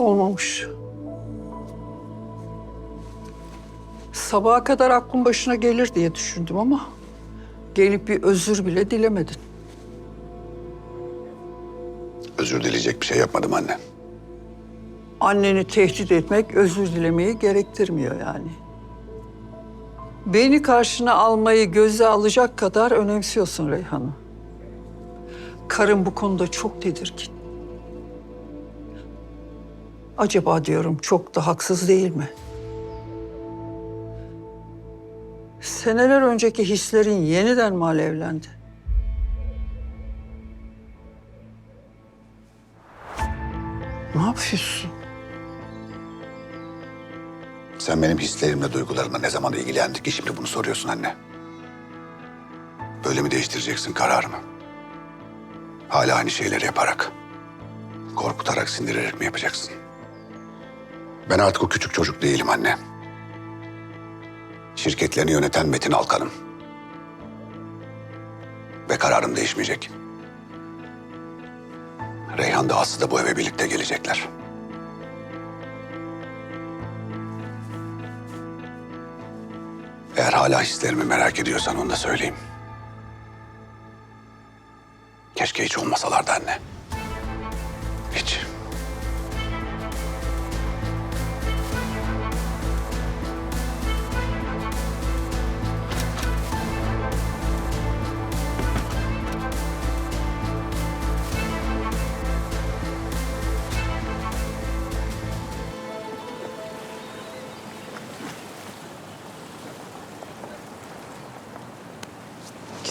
olmuş. Sabaha kadar aklın başına gelir diye düşündüm ama gelip bir özür bile dilemedin. Özür dileyecek bir şey yapmadım anne. Anneni tehdit etmek özür dilemeyi gerektirmiyor yani. Beni karşına almayı göze alacak kadar önemsiyorsun Reyhan'ı. Karın bu konuda çok tedirgin. Acaba diyorum çok da haksız değil mi? Seneler önceki hislerin yeniden mi alevlendi? Ne yapıyorsun? Sen benim hislerimle, duygularımla ne zaman ilgilendik ki şimdi bunu soruyorsun anne? Böyle mi değiştireceksin kararını? Hala aynı şeyleri yaparak, korkutarak, sindirerek mi yapacaksın? Ben artık o küçük çocuk değilim anne. Şirketlerini yöneten Metin Alkan'ım. Ve kararım değişmeyecek. Reyhan da Aslı da bu eve birlikte gelecekler. Eğer hala hislerimi merak ediyorsan onu da söyleyeyim. Keşke hiç olmasalardı anne.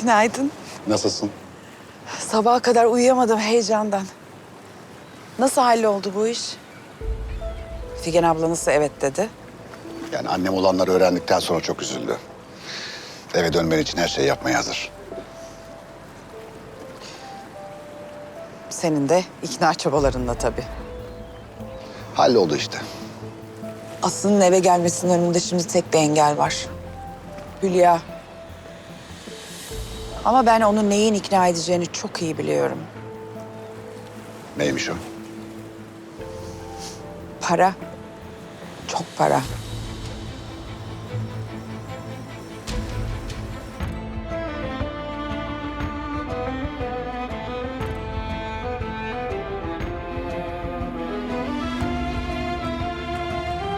Günaydın. Nasılsın? Sabaha kadar uyuyamadım heyecandan. Nasıl halloldu bu iş? Figen ablanız evet dedi. Yani annem olanları öğrendikten sonra çok üzüldü. Eve dönmen için her şeyi yapmaya hazır. Senin de ikna çabalarınla tabii. Halloldu işte. Aslı'nın eve gelmesinin önünde şimdi tek bir engel var. Hülya. Ama ben onu neyin ikna edeceğini çok iyi biliyorum. Neymiş o? Para. Çok para.